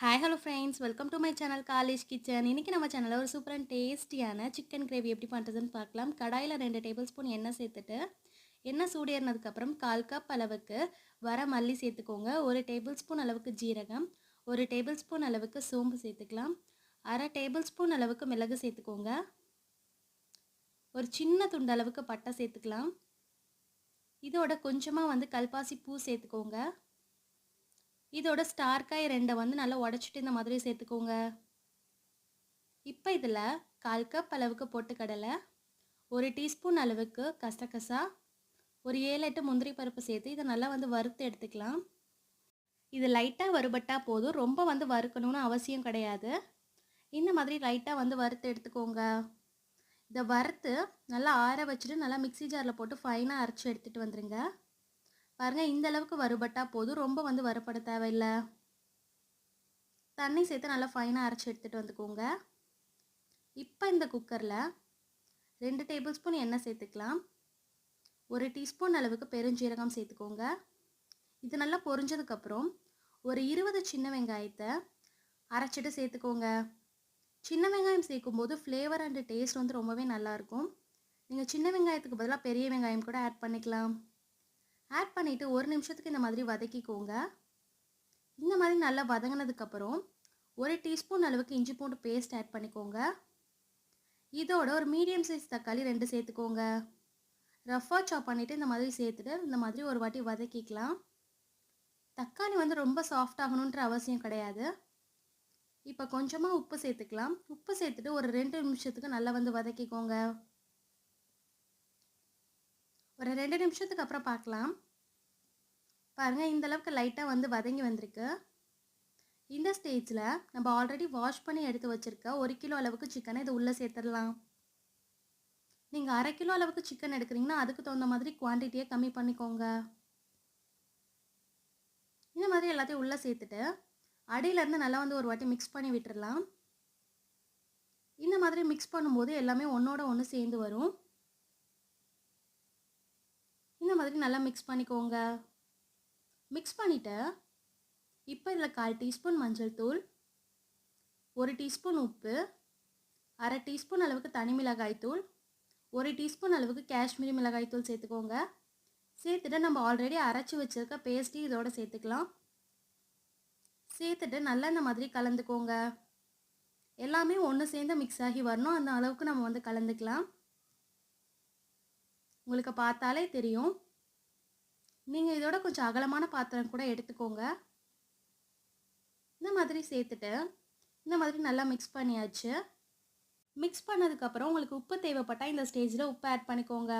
Hi hello friends welcome to my channel college kitchen இன்றைக்கி நம்ம சேனலில் ஒரு சூப்பரான டேஸ்டியான சிக்கன் கிரேவி எப்படி பண்ணுறதுன்னு பார்க்கலாம். கடாயில் ரெண்டு டேபிள் ஸ்பூன் எண்ணெய் சேர்த்துட்டு எண்ணெய் சூடேறினதுக்கப்புறம் கால் கப் அளவுக்கு வர மல்லி சேர்த்துக்கோங்க. ஒரு டேபிள் ஸ்பூன் அளவுக்கு ஜீரகம் ஒரு டேபிள் ஸ்பூன் அளவுக்கு சோம்பு சேர்த்துக்கலாம். அரை டேபிள் ஸ்பூன் அளவுக்கு மிளகு சேர்த்துக்கோங்க. ஒரு சின்ன துண்டு அளவுக்கு பட்டை சேர்த்துக்கலாம். இதோட கொஞ்சமாக வந்து கல்பாசி பூ சேர்த்துக்கோங்க. இதோட ஸ்டார்க்காய் ரெண்டை வந்து நல்லா உடச்சிட்டு இந்த மாதிரி சேர்த்துக்கோங்க. இப்போ இதில் கால் கப் அளவுக்கு பொட்டுக்கடலை ஒரு டீஸ்பூன் அளவுக்கு கசகசா ஒரு ஏழு எட்டு முந்திரி பருப்பு சேர்த்து இதை நல்லா வந்து வறுத்து எடுத்துக்கலாம். இது லைட்டாக வறுபட்டால் போதும். ரொம்ப வந்து வறுக்கணும்னு அவசியம் கிடையாது. இந்த மாதிரி லைட்டாக வந்து வறுத்து எடுத்துக்கோங்க. இதை வறுத்து நல்லா ஆற வச்சுட்டு நல்லா மிக்சி ஜாரில் போட்டு ஃபைனாக அரைச்சி எடுத்துகிட்டு வந்துடுங்க பாருங்கள் இந்த அளவுக்கு வறுபட்டால் போதும். ரொம்ப வந்து வறுபட தேவையில்லை. தண்ணி சேர்த்து நல்லா ஃபைனாக அரைச்சி எடுத்துகிட்டு வந்துக்கோங்க. இப்போ இந்த குக்கரில் ரெண்டு டேபிள் ஸ்பூன் எண்ணெய் சேர்த்துக்கலாம். ஒரு டீஸ்பூன் அளவுக்கு பெருஞ்சீரகம் சேர்த்துக்கோங்க. இது நல்லா பொரிஞ்சதுக்கப்புறம் ஒரு இருபது சின்ன வெங்காயத்தை அரைச்சிட்டு சேர்த்துக்கோங்க. சின்ன வெங்காயம் சேர்க்கும்போது ஃப்ளேவர் அண்டு டேஸ்ட் வந்து ரொம்பவே நல்லாயிருக்கும் நீங்கள் சின்ன வெங்காயத்துக்கு பதிலாக பெரிய வெங்காயம் கூட ஆட் பண்ணிக்கலாம். ஆட் பண்ணிவிட்டு ஒரு நிமிஷத்துக்கு இந்த மாதிரி வதக்கிக்கோங்க. இந்த மாதிரி நல்லா வதங்கினதுக்கப்புறம் ஒரு டீஸ்பூன் அளவுக்கு இஞ்சி பூண்டு பேஸ்ட் ஆட் பண்ணிக்கோங்க. இதோட ஒரு மீடியம் சைஸ் தக்காளி ரெண்டு சேர்த்துக்கோங்க. ரஃபாக சாப் பண்ணிவிட்டு இந்த மாதிரி சேர்த்துட்டு இந்த மாதிரி ஒரு வாட்டி வதக்கிக்கலாம். தக்காளி வந்து ரொம்ப சாஃப்ட் ஆகணுன்ற அவசியம் கிடையாது. இப்போ கொஞ்சமாக உப்பு சேர்த்துக்கலாம். உப்பு சேர்த்துட்டு ஒரு ரெண்டு நிமிஷத்துக்கு நல்லா வந்து வதக்கிக்கோங்க. ஒரு ரெண்டு நிமிஷத்துக்கு அப்புறம் பார்க்கலாம். பாருங்கள் இந்தளவுக்கு லைட்டாக வந்து வதங்கி வந்திருக்கு. இந்த ஸ்டேஜில் நம்ம ஆல்ரெடி வாஷ் பண்ணி எடுத்து வச்சுருக்க ஒரு கிலோ அளவுக்கு சிக்கனை இது உள்ளே சேர்த்துடலாம். நீங்கள் அரை கிலோ அளவுக்கு சிக்கன் எடுக்கிறீங்கன்னா அதுக்கு தகுந்த மாதிரி குவான்டிட்டியை கம்மி பண்ணிக்கோங்க. இந்த மாதிரி எல்லாத்தையும் உள்ளே சேர்த்துட்டு அடியிலேருந்து நல்லா வந்து ஒரு வாட்டி மிக்ஸ் பண்ணி விட்டுடலாம். இந்த மாதிரி மிக்ஸ் பண்ணும்போது எல்லாமே ஒன்றோட ஒன்று சேர்ந்து வரும் இந்த மாதிரி நல்லா மிக்ஸ் பண்ணிக்கோங்க. மிக்ஸ் பண்ணிவிட்டு இப்போ இதில் கால் டீஸ்பூன் மஞ்சள் தூள் ஒரு டீஸ்பூன் உப்பு அரை டீஸ்பூன் அளவுக்கு தனி மிளகாய் தூள் ஒரு டீஸ்பூன் அளவுக்கு காஷ்மீரி மிளகாய் தூள் சேர்த்துக்கோங்க. சேர்த்துட்டு நம்ம ஆல்ரெடி அரைச்சி வச்சுருக்க பேஸ்ட்டி இதோட சேர்த்துக்கலாம். சேர்த்துட்டு நல்லா இந்த மாதிரி கலந்துக்கோங்க. எல்லாமே ஒன்று சேர்ந்து மிக்ஸ் ஆகி வரணும். அந்த அளவுக்கு நம்ம வந்து கலந்துக்கலாம். உங்களுக்கு பார்த்தாலே தெரியும். நீங்கள் இதோட கொஞ்சம் அகலமான பாத்திரம் கூட எடுத்துக்கோங்க. இந்த மாதிரி சேர்த்துட்டு இந்த மாதிரி நல்லா மிக்ஸ் பண்ணியாச்சு. மிக்ஸ் பண்ணதுக்கப்புறம் உங்களுக்கு உப்பு தேவைப்பட்டால் இந்த ஸ்டேஜில் உப்பு ஆட் பண்ணிக்கோங்க.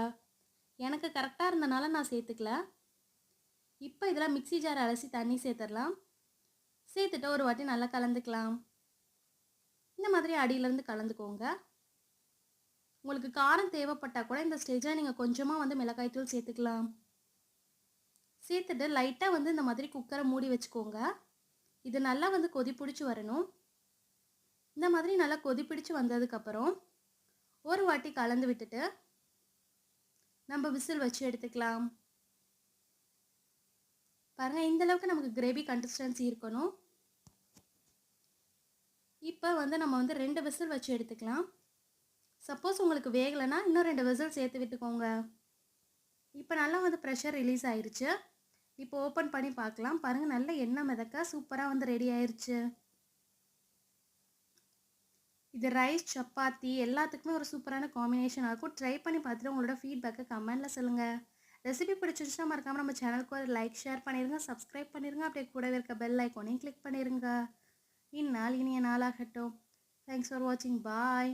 எனக்கு கரெக்டாக இருந்தனால நான் சேர்த்துக்கல. இப்போ இதில் மிக்சி ஜார் அலசி தண்ணி சேர்த்துடலாம். சேர்த்துட்டு ஒரு வாட்டி நல்லா கலந்துக்கலாம். இந்த மாதிரி அடியிலேருந்து கலந்துக்கோங்க. உங்களுக்கு காரம் தேவைப்பட்டால் கூட இந்த ஸ்டேஜில் நீங்கள் கொஞ்சமாக வந்து மிளகாய்த்தூள் சேர்த்துக்கலாம். சேர்த்துட்டு லைட்டாக வந்து இந்த மாதிரி குக்கரை மூடி வச்சுக்கோங்க. இது நல்லா வந்து கொதி பிடிச்சி வரணும். இந்த மாதிரி நல்லா கொதி பிடிச்சி வந்ததுக்கப்புறம் ஒரு வாட்டி கலந்து விட்டுட்டு நம்ம விசில் வச்சு எடுத்துக்கலாம். பாருங்கள் இந்தளவுக்கு நமக்கு கிரேவி கன்சிஸ்டன்சி இருக்கணும். இப்போ வந்து நம்ம வந்து ரெண்டு விசில் வச்சு எடுத்துக்கலாம். சப்போஸ் உங்களுக்கு வேகலைன்னா இன்னும் ரெண்டு விசில் சேர்த்து விட்டுக்கோங்க. இப்போ நல்லா வந்து ப்ரெஷர் ரிலீஸ் ஆயிடுச்சு இப்போ ஓப்பன் பண்ணி பார்க்கலாம். பாருங்கள் நல்ல எண்ணெய் மிதக்க சூப்பராக வந்து ரெடி ஆயிடுச்சு இது ரைஸ் சப்பாத்தி எல்லாத்துக்குமே ஒரு சூப்பரான காம்பினேஷன் இருக்கும். ட்ரை பண்ணி பார்த்துட்டு உங்களோட ஃபீட்பேக்கை கமெண்டில் சொல்லுங்கள் ரெசிபி பிடிச்சிருச்சுன்னா மறக்காமல் நம்ம சேனலுக்கு ஒரு லைக் ஷேர் பண்ணிடுங்க சப்ஸ்கிரைப் பண்ணிடுங்க அப்படியே கூடவே இருக்க பெல் ஐக்கோனையும் கிளிக் பண்ணிடுங்க இந்நாள் இனிய நாளாகட்டும். தேங்க்ஸ் ஃபார் வாட்சிங் பாய்